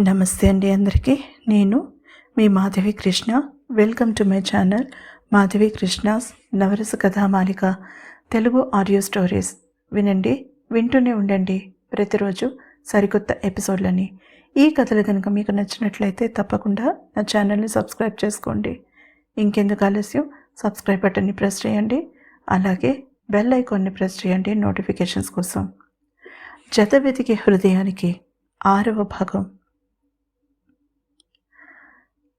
నమస్తే అండి అందరికీ. నేను మీ Madhavi Krishna. Welcome to my channel Madhavi Krishna's Navarasa Kathamalika Telugu audio stories వినండి వింటూనే ఉండండి ప్రతిరోజు సరికొత్త ఎపిసోడ్లని. ఈ కథలు కనుక మీకు నచ్చినట్లయితే తప్పకుండా నా ఛానల్ని సబ్స్క్రైబ్ చేసుకోండి. ఇంకెందుకు ఆలస్యం? సబ్స్క్రైబ్ బటన్ని ప్రెస్ చేయండి. అలాగే బెల్ ఐకాన్ని ప్రెస్ చేయండి నోటిఫికేషన్స్ కోసం. జత వెతికే హృదయానికి ఆరవ భాగం.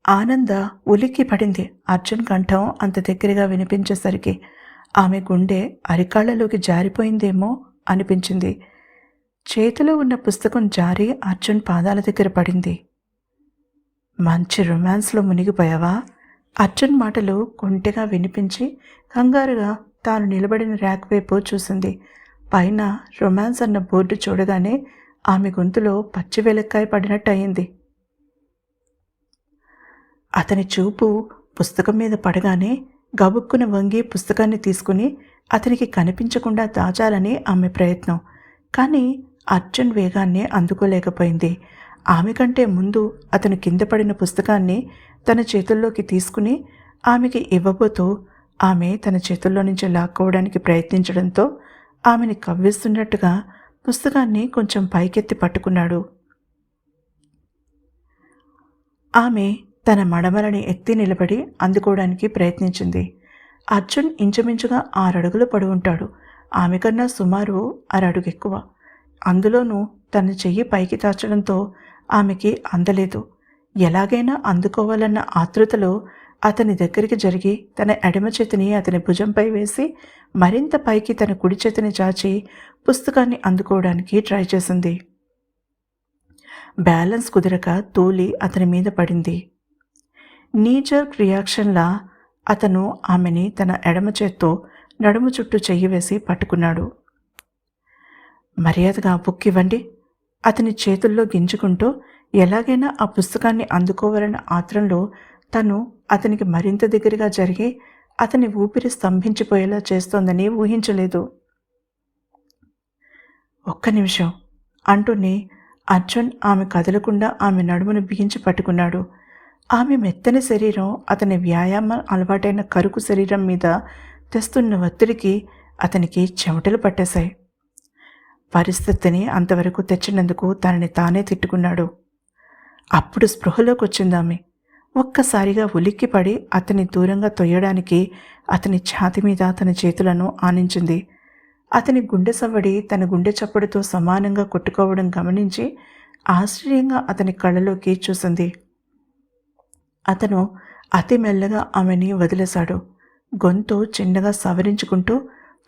ఆనంద ఉలిక్కి పడింది. అర్జున్ కంఠం అంత దగ్గరగా వినిపించేసరికి ఆమె గుండె అరికాళ్ళలోకి జారిపోయిందేమో అనిపించింది. చేతిలో ఉన్న పుస్తకం జారి అర్జున్ పాదాల దగ్గర పడింది. మంచి రొమాన్స్లో మునిగిపోయావా? అర్జున్ మాటలు కొంటెగా వినిపించి కంగారుగా తాను నిలబడిన ర్యాక్ వైపు చూసింది. పైన రొమాన్స్ అన్న బోర్డు చూడగానే ఆమె గొంతులో పచ్చి వెలక్కాయ పడినట్టు అయింది. అతని చూపు పుస్తకం మీద పడగానే గబుక్కున వంగి పుస్తకాన్ని తీసుకుని అతనికి కనిపించకుండా దాచాలని ఆమె ప్రయత్నం. కానీ అర్జున్ వేగాన్ని అందుకోలేకపోయింది. ఆమె కంటే ముందు అతను కింద పడిన పుస్తకాన్ని తన చేతుల్లోకి తీసుకుని ఆమెకి ఇవ్వబోతూ ఆమె తన చేతుల్లో నుంచి లాక్కోవడానికి ప్రయత్నించడంతో ఆమెని కవ్విస్తున్నట్టుగా పుస్తకాన్ని కొంచెం పైకెత్తి పట్టుకున్నాడు. ఆమె తన మడమలని ఎత్తి నిలబడి అందుకోవడానికి ప్రయత్నించింది. అర్జున్ ఇంచుమించుగా ఆరడుగులు పడుంటాడు ఆమె కన్నా సుమారు అరడుగు ఎక్కువ. అందులోనూ తన చెయ్యి పైకి తాచడంతో ఆమెకి అందలేదు. ఎలాగైనా అందుకోవాలన్న ఆతృతలో అతని దగ్గరికి జరిగి తన ఎడమ చేతిని అతని భుజంపై వేసి మరింత పైకి తన కుడి చేతిని చాచి పుస్తకాన్ని అందుకోవడానికి ట్రై చేసింది. బ్యాలెన్స్ కుదరక తూలి అతని మీద పడింది. నీజర్క్ రియాక్షన్లా అతను ఆమెని తన ఎడమ చేత్తో నడుము చుట్టూ చెయ్యి వేసి పట్టుకున్నాడు. మర్యాదగా బుక్ ఇవ్వండి. అతని చేతుల్లో గింజుకుంటూ ఎలాగైనా ఆ పుస్తకాన్ని అందుకోవాలన్న ఆత్రంలో తను అతనికి మరింత దగ్గరగా జరిగి అతని ఊపిరి స్తంభించిపోయేలా చేస్తోందని ఊహించలేదు. ఒక్క నిమిషం అంటూనే అర్జున్ ఆమె కదలకుండా ఆమె నడుమును బిగించి పట్టుకున్నాడు. ఆమె మెత్తని శరీరం అతని వ్యాయామం అలవాటైన కరుకు శరీరం మీద తెస్తున్న ఒత్తిడికి అతనికి చెమటలు పట్టేశాయి. పరిస్థితిని అంతవరకు తెచ్చినందుకు తనని తానే తిట్టుకున్నాడు. అప్పుడు స్పృహలోకి వచ్చిందామె ఒక్కసారిగా ఉలిక్కిపడి అతని దూరంగా తొయ్యడానికి అతని ఛాతి మీద తన చేతులను ఆనించింది. అతని గుండె సవ్వడి తన గుండె చప్పుడుతో సమానంగా కొట్టుకోవడం గమనించి ఆశ్చర్యంగా అతని కళ్ళలోకి చూసింది. అతను అతి మెల్లగా ఆమెని వదిలేశాడు. గొంతు చిన్నగా సవరించుకుంటూ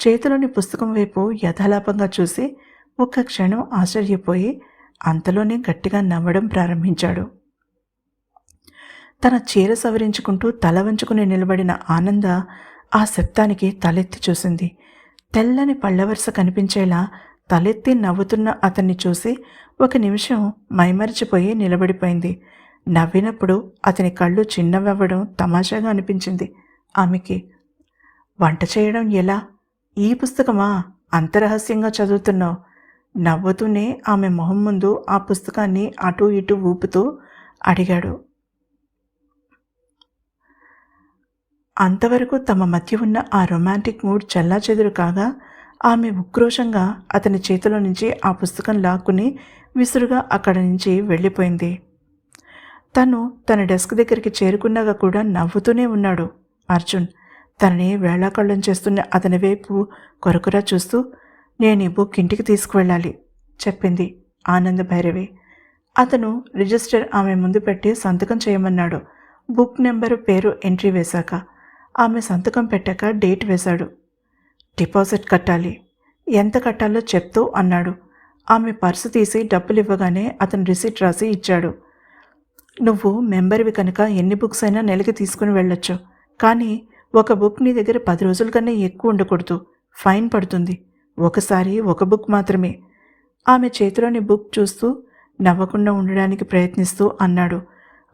చేతిలోని పుస్తకం వైపు యథాలాపంగా చూసి ఒక్క క్షణం ఆశ్చర్యపోయి అంతలోనే గట్టిగా నవ్వడం ప్రారంభించాడు. తన చీర సవరించుకుంటూ తల వంచుకుని నిలబడిన ఆనంద ఆ శబ్దానికి తలెత్తి చూసింది. తెల్లని పళ్ళవరుస కనిపించేలా తలెత్తి నవ్వుతున్న అతన్ని చూసి ఒక నిమిషం మైమరిచిపోయి నిలబడిపోయింది. నవ్వినప్పుడు అతని కళ్ళు చిన్నవవ్వడం తమాషాగా అనిపించింది. ఆమెకి వంట చేయడం ఎలా? ఈ పుస్తకమా? అంత రహస్యంగా చదువుతున్నావు. నవ్వుతూనే ఆమె మొహం ముందు ఆ పుస్తకాన్ని అటూ ఇటూ ఊపుతూ అడిగాడు. అంతవరకు తమ మధ్య ఉన్న ఆ రొమాంటిక్ మూడ్ చెల్లాచెదురు కాగా ఆమె ఉక్రోషంగా అతని చేతిలో నుంచి ఆ పుస్తకం లాక్కుని విసురుగా అక్కడి నుంచి వెళ్ళిపోయింది. తను తన డెస్క్ దగ్గరికి చేరుకున్నాక కూడా నవ్వుతూనే ఉన్నాడు. అర్జున్ తనని వేళాకళ్ళం చేస్తున్న అతని వైపు కొరకురా చూస్తూ నేను ఈ బుక్ ఇంటికి తీసుకువెళ్ళాలి చెప్పింది ఆనంద భైరవి. అతను రిజిస్టర్ ఆమె ముందు పెట్టి సంతకం చేయమన్నాడు. బుక్ నెంబరు పేరు ఎంట్రీ వేశాక ఆమె సంతకం పెట్టాక డేట్ వేశాడు. డిపాజిట్ కట్టాలి ఎంత కట్టాలో చెప్తూ అన్నాడు. ఆమె పర్సు తీసి డబ్బులు ఇవ్వగానే అతను రిసీట్ రాసి ఇచ్చాడు. నువ్వు మెంబర్వి కనుక ఎన్ని బుక్స్ అయినా నెలకి తీసుకుని వెళ్ళొచ్చు. కానీ ఒక బుక్ నీ దగ్గర పది రోజుల కన్నా ఎక్కువ ఉండకూడదు. ఫైన్ పడుతుంది. ఒకసారి ఒక బుక్ మాత్రమే. ఆమె చేతిలోని బుక్ చూస్తూ నవ్వకుండా ఉండడానికి ప్రయత్నిస్తూ అన్నాడు.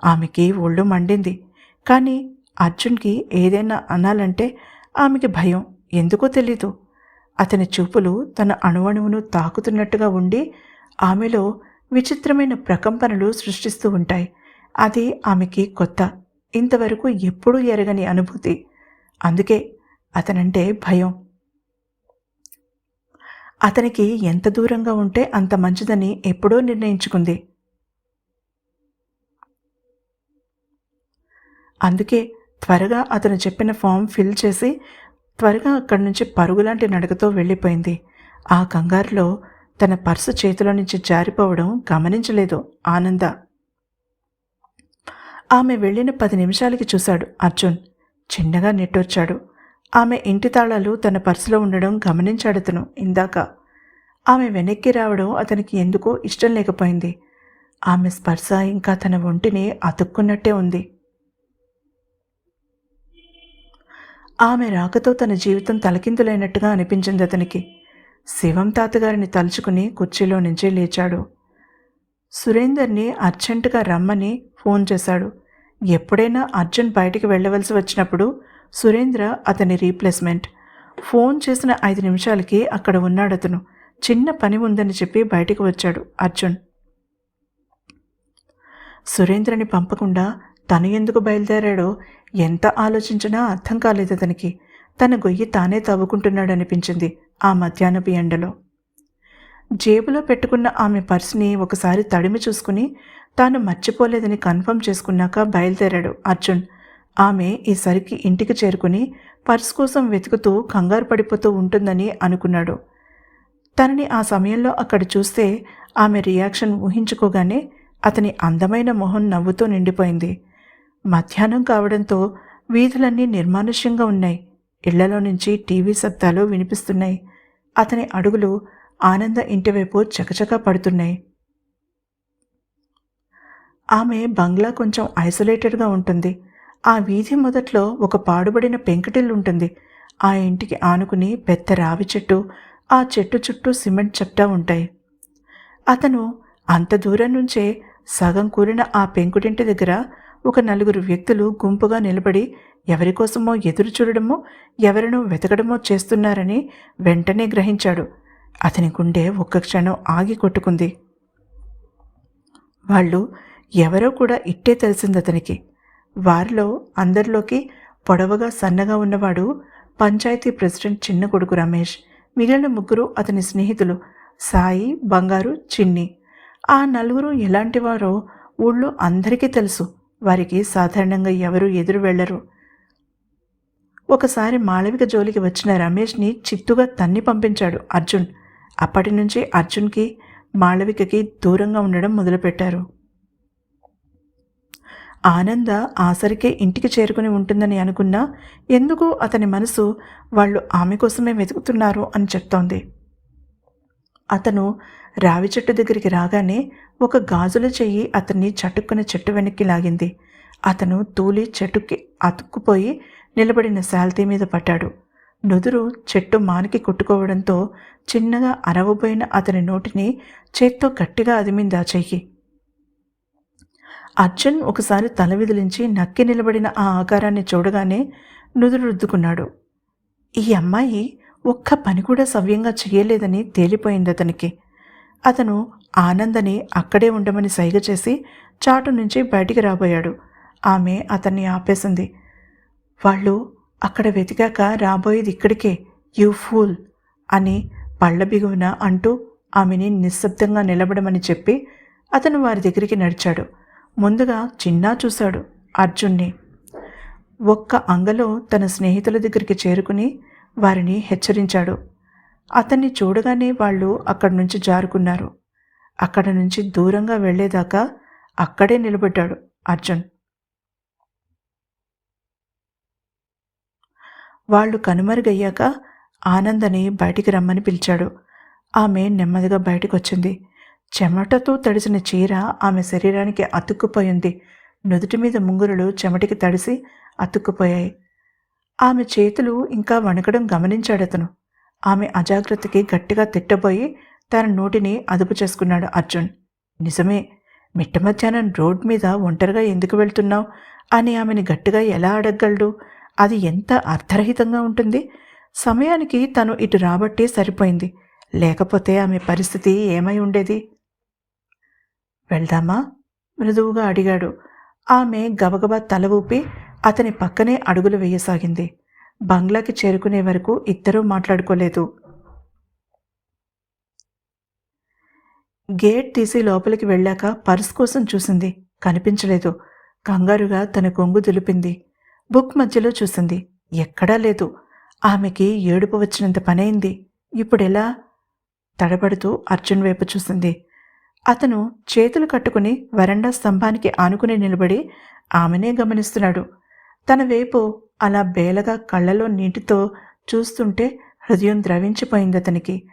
ఆమెకి ఒళ్ళు మండింది. కానీ అర్జున్కి ఏదైనా అనాలంటే ఆమెకి భయం. ఎందుకో తెలీదు. అతని చూపులు తన అణువణువును తాకుతున్నట్టుగా ఉండి ఆమెలో విచిత్రమైన ప్రకంపనలు సృష్టిస్తూ ఉంటాయి. అది ఆమెకి కొత్త. ఇంతవరకు ఎప్పుడూ ఎరగని అనుభూతి. అందుకే అతనంటే భయం. అతనికి ఎంత దూరంగా ఉంటే అంత మంచిదని ఎప్పుడో నిర్ణయించుకుంది. అందుకే త్వరగా అతను చెప్పిన ఫామ్ ఫిల్ చేసి త్వరగా అక్కడి నుంచి పరుగులాంటి నడకతో వెళ్ళిపోయింది. ఆ కంగారులో తన పర్సు చేతిలో నుంచి జారిపోవడం గమనించలేదు ఆనంద. ఆమె వెళ్ళిన పది నిమిషాలకి చూశాడు అర్జున్. చిన్నగా నెట్టొచ్చాడు ఆమె ఇంటి తాళాలు తన పర్సులో ఉండడం గమనించాడతను ఇందాక. ఆమె వెనక్కి రావడం అతనికి ఎందుకో ఇష్టం లేకపోయింది. ఆమె స్పర్శ ఇంకా తన ఒంటిని అతుక్కున్నట్టే ఉంది. ఆమె రాకతో తన జీవితం తలకిందులైనట్టుగా అనిపించింది అతనికి. శివం తాతగారిని తలుచుకుని కుర్చీలో నుంచే లేచాడు. సురేందర్ని అర్జెంటుగా రమ్మని ఫోన్ చేశాడు. ఎప్పుడైనా అర్జున్ బయటికి వెళ్ళవలసి వచ్చినప్పుడు సురేంద్ర అతని రీప్లేస్మెంట్. ఫోన్ చేసిన ఐదు నిమిషాలకి అక్కడ ఉన్నాడు అతను. చిన్న పని ఉందని చెప్పి బయటికి వచ్చాడు అర్జున్. సురేంద్రని పంపకుండా తను ఎందుకు బయలుదేరాడో ఎంత ఆలోచించినా అర్థం కాలేదు అతనికి. తన గొయ్యి తానే తవ్వుకుంటున్నాడనిపించింది ఆ మధ్యాహ్నపు ఎండలో. జేబులో పెట్టుకున్న ఆమె పర్సుని ఒకసారి తడిమి చూసుకుని తాను మర్చిపోలేదని కన్ఫర్మ్ చేసుకున్నాక బయలుదేరాడు అర్జున్. ఆమె ఈసరికి ఇంటికి చేరుకుని పర్స్ కోసం వెతుకుతూ కంగారు పడిపోతూ ఉంటుందని అనుకున్నాడు. తనని ఆ సమయంలో అక్కడ చూస్తే ఆమె రియాక్షన్ ఊహించుకోగానే అతని అందమైన మొహం నవ్వుతూ నిండిపోయింది. మధ్యాహ్నం కావడంతో వీధులన్నీ నిర్మానుష్యంగా ఉన్నాయి. ఇళ్ళలో నుంచి టీవీ శబ్దాలు వినిపిస్తున్నాయి. అతని అడుగులు ఆనంద ఇంటివైపు చకచకా పడుతున్నాయి. ఆమె బంగ్లా కొంచెం ఐసోలేటెడ్గా ఉంటుంది. ఆ వీధి మొదట్లో ఒక పాడుబడిన పెంకుటిల్లు ఉంటుంది. ఆ ఇంటికి ఆనుకుని పెద్ద రావి చెట్టు ఆ చెట్టు చుట్టూ సిమెంట్ చెప్టా ఉంటాయి. అతను అంత దూరం నుంచే సగం కూలిన ఆ పెంకుటింటి దగ్గర ఒక నలుగురు వ్యక్తులు గుంపుగా నిలబడి ఎవరికోసమో ఎదురు చూడడమో ఎవరినో వెతకడమో చేస్తున్నారని వెంటనే గ్రహించాడు. అతని గుండె ఒక్క క్షణం ఆగి కొట్టుకుంది. వాళ్ళు ఎవరో కూడా ఇట్టే తెలిసింది అతనికి. వారిలో అందరిలోకి పొడవగా సన్నగా ఉన్నవాడు పంచాయతీ ప్రెసిడెంట్ చిన్న కొడుకు రమేష్ మిగిలిన ముగ్గురు అతని స్నేహితులు సాయి బంగారు చిన్ని. ఆ నలుగురు ఎలాంటివారో ఊళ్ళో అందరికీ తెలుసు. వారికి సాధారణంగా ఎవరు ఎదురు వెళ్ళరు ఒకసారి మాళవిక జోలికి వచ్చిన రమేష్ని చిత్తుగా తన్ని పంపించాడు అర్జున్. అప్పటి నుంచి అర్జున్కి మాళవికకి దూరంగా ఉండడం మొదలుపెట్టారు. ఆనంద ఆసరికే ఇంటికి చేరుకుని ఉంటుందని అనుకున్నా ఎందుకు అతని మనసు వాళ్ళు ఆమె కోసమే వెతుకుతున్నారు అని చెప్తోంది. అతను రావి చెట్టు దగ్గరికి రాగానే ఒక గాజుల చెయ్యి అతన్ని చటుక్కున చెట్టు వెనక్కి లాగింది. అతను తూలి చెట్టుకి అతుక్కుపోయి నిలబడిన శాల్తీ మీద పడ్డాడు. నుదురు చెట్టు మానికి కొట్టుకోవడంతో చిన్నగా అరవబోయిన అతని నోటిని చేత్తో గట్టిగా అదిమింది ఆ చెయ్యి. అర్జున్ ఒకసారి తల విదిలించి నక్కి నిలబడిన ఆ ఆకారాన్ని చూడగానే నుదురు రుద్దుకున్నాడు. ఈ అమ్మాయి ఒక్క పని కూడా సవ్యంగా చేయలేదని తేలిపోయింది అతనికి. అతను ఆనందని అక్కడే ఉండమని సైగ చేసి చాటు నుంచి బయటికి రాబోయాడు. ఆమె అతన్ని ఆపేసింది. వాళ్ళు అక్కడ వెతికాక రాబోయేది ఇక్కడికే యూ ఫూల్ అని పళ్ళ బిగువున అంటూ ఆమెని నిశ్శబ్దంగా నిలబడమని చెప్పి అతను వారి దగ్గరికి నడిచాడు. ముందుగా చిన్నా చూశాడు అర్జున్ని. ఒక్క అంగలో తన స్నేహితుల దగ్గరికి చేరుకుని వారిని హెచ్చరించాడు. అతన్ని చూడగానే వాళ్ళు అక్కడి నుంచి జారుకున్నారు. అక్కడ నుంచి దూరంగా వెళ్ళేదాకా అక్కడే నిలబడ్డాడు అర్జున్. వాళ్ళు కనుమరుగయ్యాక ఆనందని బయటికి రమ్మని పిలిచాడు. ఆమె నెమ్మదిగా బయటకొచ్చింది. చెమటతో తడిసిన చీర ఆమె శరీరానికి అతుక్కుపోయింది. నుదుటి మీద ముంగురులు చెమటికి తడిసి అతుక్కుపోయాయి. ఆమె చేతులు ఇంకా వణకడం గమనించాడతను ఆమె అజాగ్రత్తకి గట్టిగా తిట్టబోయి తన నోటిని అదుపు చేసుకున్నాడు అర్జున్. నిజమే మిట్ట మధ్యాహ్నం రోడ్ మీద ఒంటరిగా ఎందుకు వెళ్తున్నావు? అని ఆమెని గట్టిగా ఎలా అడగగలడు? అది ఎంత అర్థరహితంగా ఉంటుంది? సమయానికి తను ఇటు రాబట్టే సరిపోయింది. లేకపోతే ఆమె పరిస్థితి ఏమై ఉండేది? వెళ్దామా? మృదువుగా అడిగాడు. ఆమె గబగబా తల ఊపి అతని పక్కనే అడుగులు వేయసాగింది. బంగ్లాకి చేరుకునే వరకు ఇద్దరూ మాట్లాడుకోలేదు. గేట్ తీసి లోపలికి వెళ్ళాక పర్స్ కోసం చూసింది. కనిపించలేదు. కంగారుగా తన కొంగు దులిపింది. బుక్ మధ్యలో చూసింది. ఎక్కడా లేదు. ఆమెకి ఏడుపు వచ్చినంత పనైంది. ఇప్పుడెలా? తడబడుతూ అర్జున్ వైపు చూసింది. అతను చేతులు కట్టుకుని వరండా స్తంభానికి ఆనుకుని నిలబడి ఆమెనే గమనిస్తున్నాడు. తన వైపు అలా బేలగా కళ్ళలో నీటితో చూస్తుంటే హృదయం ద్రవించిపోయింది అతనికి.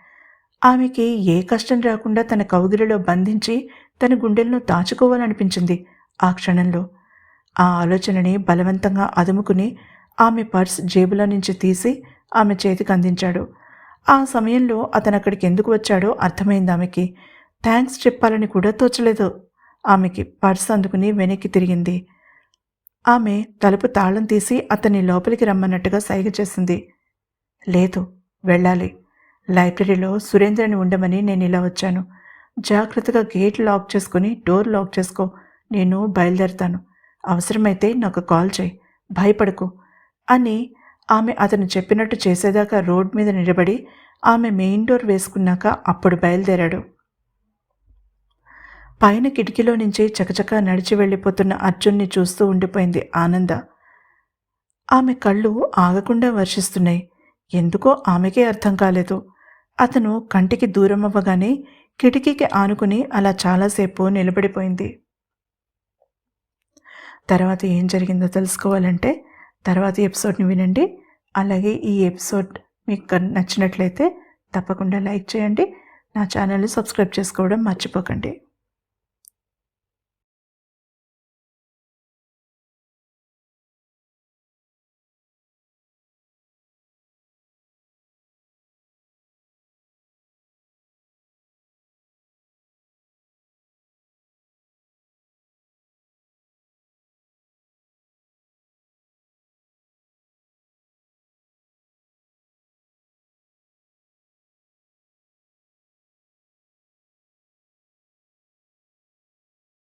ఆమెకి ఏ కష్టం రాకుండా తన కౌగిలిలో బంధించి తన గుండెలను దాచుకోవాలనిపించింది ఆ క్షణంలో. ఆ ఆలోచనని బలవంతంగా అదుముకుని ఆమె పర్స్ జేబులో నుంచి తీసి ఆమె చేతికి అందించాడు. ఆ సమయంలో అతను అక్కడికి ఎందుకు వచ్చాడో అర్థమైంది ఆమెకి. థ్యాంక్స్ చెప్పాలని కూడా తోచలేదు. ఆమెకి పర్స్ అందుకుని వెనక్కి తిరిగింది. ఆమె తలుపు తాళం తీసి అతన్ని లోపలికి రమ్మన్నట్టుగా సైగ చేసింది. లేదు వెళ్ళాలి. లైబ్రరీలో సురేంద్రని ఉండమని నేను ఇలా వచ్చాను. జాగ్రత్తగా గేట్ లాక్ చేసుకుని డోర్ లాక్ చేసుకో. నేను బయలుదేరుతాను. అవసరమైతే నాకు కాల్ చేయి. భయపడకు. అని ఆమె అతను చెప్పినట్టు చేసేదాకా రోడ్ మీద నిలబడి ఆమె మెయిన్ డోర్ వేసుకున్నాక అప్పుడు బయలుదేరాడు. పైన కిటికీలో నుంచి చకచకా నడిచి వెళ్ళిపోతున్న అర్జున్ని చూస్తూ ఉండిపోయింది ఆనంద. ఆమె కళ్ళు ఆగకుండా వర్షిస్తున్నాయి. ఎందుకో ఆమెకే అర్థం కాలేదు. అతను కంటికి దూరం అవ్వగానే కిటికీకి ఆనుకుని అలా చాలాసేపు నిలబడిపోయింది. తర్వాత ఏం జరిగిందో తెలుసుకోవాలంటే తర్వాత ఎపిసోడ్ని వినండి. అలాగే ఈ ఎపిసోడ్ మీకు నచ్చినట్లయితే తప్పకుండా లైక్ చేయండి. నా ఛానల్ని సబ్స్క్రైబ్ చేసుకోవడం మర్చిపోకండి.